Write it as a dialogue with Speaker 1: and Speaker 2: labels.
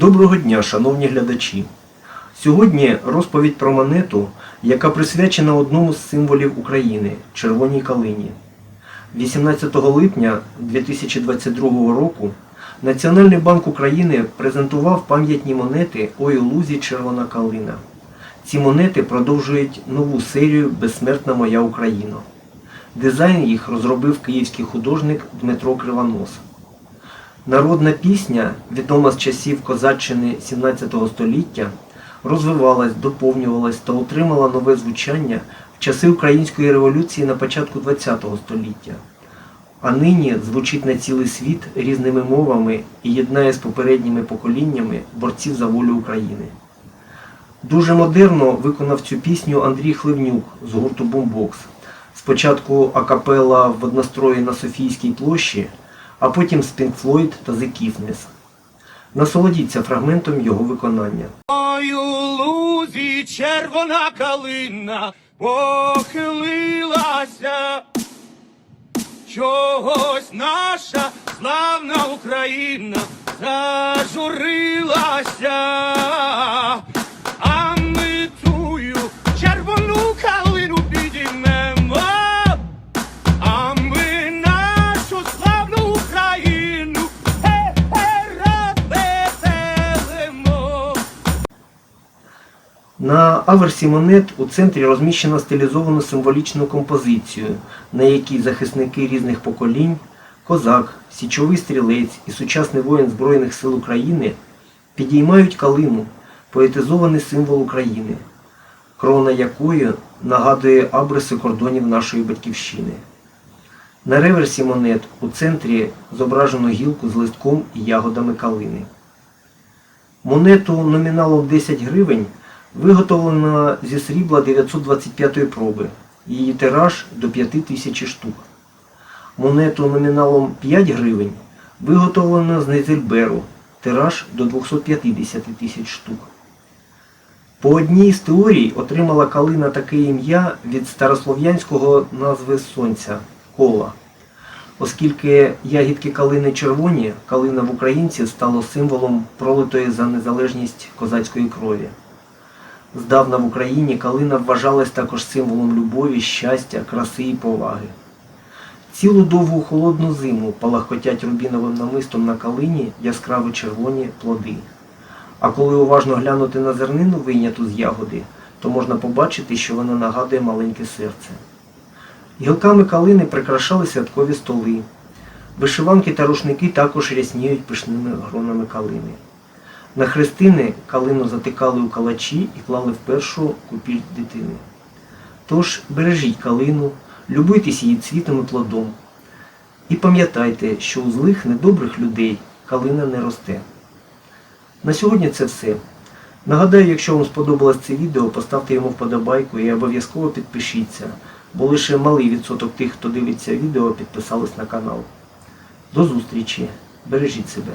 Speaker 1: Доброго дня, шановні глядачі! Сьогодні розповідь про монету, яка присвячена одному з символів України червоній калині. 18 липня 2022 року Національний банк України презентував пам'ятні монети «Ой у лузі червона калина. Ці монети продовжують нову серію Безсмертна моя Україна. Дизайн їх розробив київський художник Дмитро Кривонос. Народна пісня, відома з часів козаччини 17 століття, розвивалась, доповнювалась та отримала нове звучання в часи Української революції на початку ХХ століття. А нині звучить на цілий світ різними мовами і єднає з попередніми поколіннями борців за волю України. Дуже модерно виконав цю пісню Андрій Хливнюк з гурту Бумбокс. Спочатку акапела в однострої на Софійській площі, а потім з Pink та The Kiffness. Насолодіться фрагментом його виконання.
Speaker 2: Ой, у лузі червона калина похилилася. Чогось наша славна Україна зажурилася.
Speaker 1: На аверсі монет у центрі розміщено стилізовану символічну композицію, на якій захисники різних поколінь, козак, січовий стрілець і сучасний воїн Збройних сил України підіймають калину, поетизований символ України, крона якої нагадує абриси кордонів нашої батьківщини. На реверсі монет у центрі зображено гілку з листком і ягодами калини. Монету номіналом 10 гривень виготовлена зі срібла 925 проби. Її тираж до 5 тисяч штук. Монету номіналом 5 гривень виготовлена з Нейзельберу. Тираж до 250 тисяч штук. По одній з теорій отримала калина таке ім'я від старослов'янського назви сонця кола. Оскільки ягідки калини червоні, калина в українців стало символом пролитої за незалежність козацької крові. Здавна в Україні калина вважалась також символом любові, щастя, краси і поваги. Цілу довгу холодну зиму палахкотять рубіновим намистом на калині яскраві червоні плоди. А коли уважно глянути на зернину, вийняту з ягоди, то можна побачити, що вона нагадує маленьке серце. Гілками калини прикрашали святкові столи. Вишиванки та рушники також рясніють пишними гронами калини. На хрестини калину затикали у калачі і клали в першу купіль дитини. Тож бережіть калину, любуйтесь її цвітом і плодом. І пам'ятайте, що у злих недобрих людей калина не росте. На сьогодні це все. Нагадаю, якщо вам сподобалось це відео, поставте йому вподобайку і обов'язково підпишіться, бо лише малий відсоток тих, хто дивиться відео, підписались на канал. До зустрічі! Бережіть себе!